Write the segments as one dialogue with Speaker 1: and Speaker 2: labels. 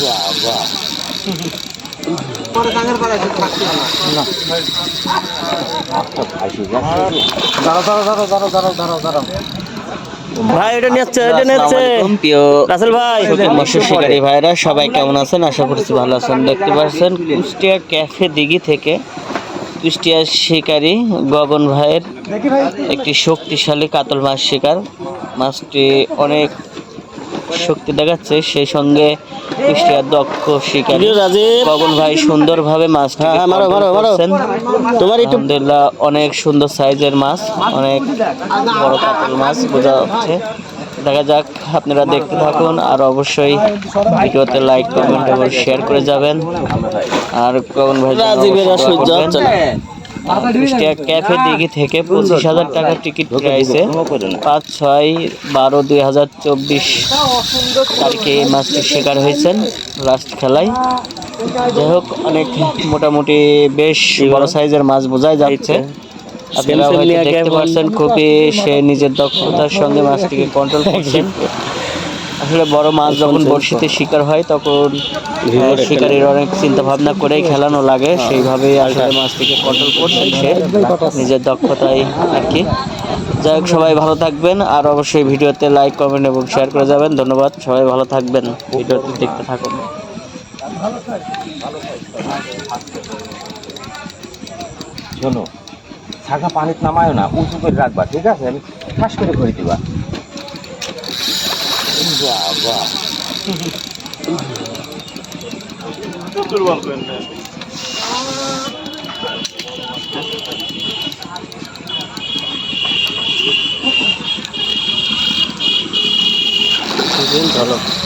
Speaker 1: বাবা।
Speaker 2: ভাই এটা নিচ্ছে এটা নিচ্ছে।
Speaker 1: প্রিয়
Speaker 2: রাসেল ভাই।
Speaker 1: মৎস্য শিকারী ভাইরা সবাই কেমন আছেন? আশা করছি ভালো আছেন। দেখতে পাচ্ছেন কুষ্টিয়া ক্যাফে দিঘি থেকে কুষ্টিয়া শিকারী গগন ভাইয়ের একটি শক্তিশালী কাতল মাছ শিকার। মাছটি অনেক শক্তি দেখাচ্ছে। সেই সঙ্গে কুষ্টিয়ার দক্ষ শিকারী গগন ভাই সুন্দরভাবে মাছটি
Speaker 2: হ্যাঁ, হ্যাঁ, মারো, মারো, মারো। তোমার একটু
Speaker 1: আলহামদুলিল্লাহ অনেক সুন্দর সাইজের মাছ অনেক বড় কাতল মাছ বোঝা যাচ্ছে। দেখা যাক আপনারা দেখতে থাকুন আর অবশ্যই ভিডিওতে লাইক কমেন্ট এবং শেয়ার করে যাবেন। আর কমন ভাই ক্যাফে দিঘি থেকে পঁচিশ হাজার টাকা টিকিট প্রাইসে পাঁচ ছয় বারো দুই হাজার চব্বিশ তারিখে এই মাছটি শিকার হয়েছেন লাস্ট খেলায়। যাই হোক অনেক মোটামুটি বেশ বড় সাইজের মাছ বোঝাই যাচ্ছে। আপনারা
Speaker 2: সেলফি
Speaker 1: হয়তো দেখতে পাচ্ছেন খুবই সে নিজের দক্ষতার সঙ্গে মাছটিকে কন্ট্রোল করছেন আসলে বড় মাছ যখন বড়শিতে শিকার হয় তখন অনেক চিন্তা ভাবনা করেই খেলানো লাগে। সেইভাবেই আসলে মাছটিকে কন্ট্রোল করছেন সে। নিজের দক্ষতায় আর কি। যাই হোক সবাই ভালো থাকবেন। আর অবশ্যই ভিডিওতে লাইক কমেন্ট এবং শেয়ার করে যাবেন। ধন্যবাদ। সবাই ভালো থাকবেন। ভিডিওটি দেখতে থাকুন।
Speaker 3: শোনো। ছাগা পানিতে নামায় না উঁচু করে রাখবা ঠিক আছে আমি ঠাস করে করে দিবা বাবা
Speaker 1: চলো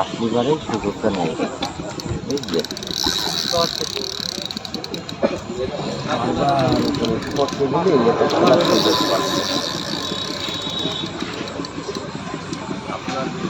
Speaker 3: আসলিবারের সুযোগটা নেই বুঝলে করতে গেলে এটা সুযোগ। একটা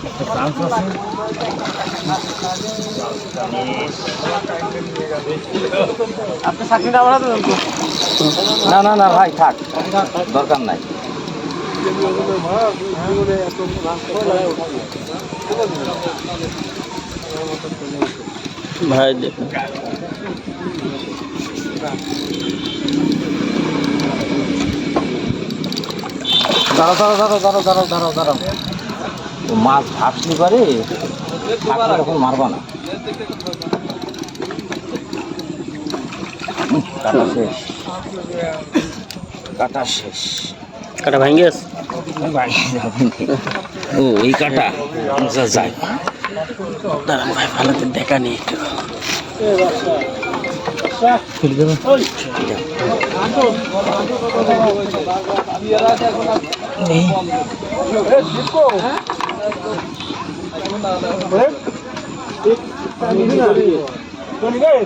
Speaker 3: চান্স আছে
Speaker 2: আপনি চাকরিটা আমরা দেবেন তো।
Speaker 3: না না না ভাই থাক। দরকার নাই।
Speaker 2: ভাই দেখুন
Speaker 1: দাঁড়াও দাঁড়াও দাঁড়াও দাঁড়াও দাঁড়াও দাঁড়াও।
Speaker 3: মাছ পারে থাকলে তখন মারবা না। কাটা শেষ। কাটা শেষ।
Speaker 2: কাটা আছে
Speaker 3: ও এই কাটা।
Speaker 2: দাঁড়ান ভাই ভালো করে দেখা নেই একটু।
Speaker 1: দেবে নেই।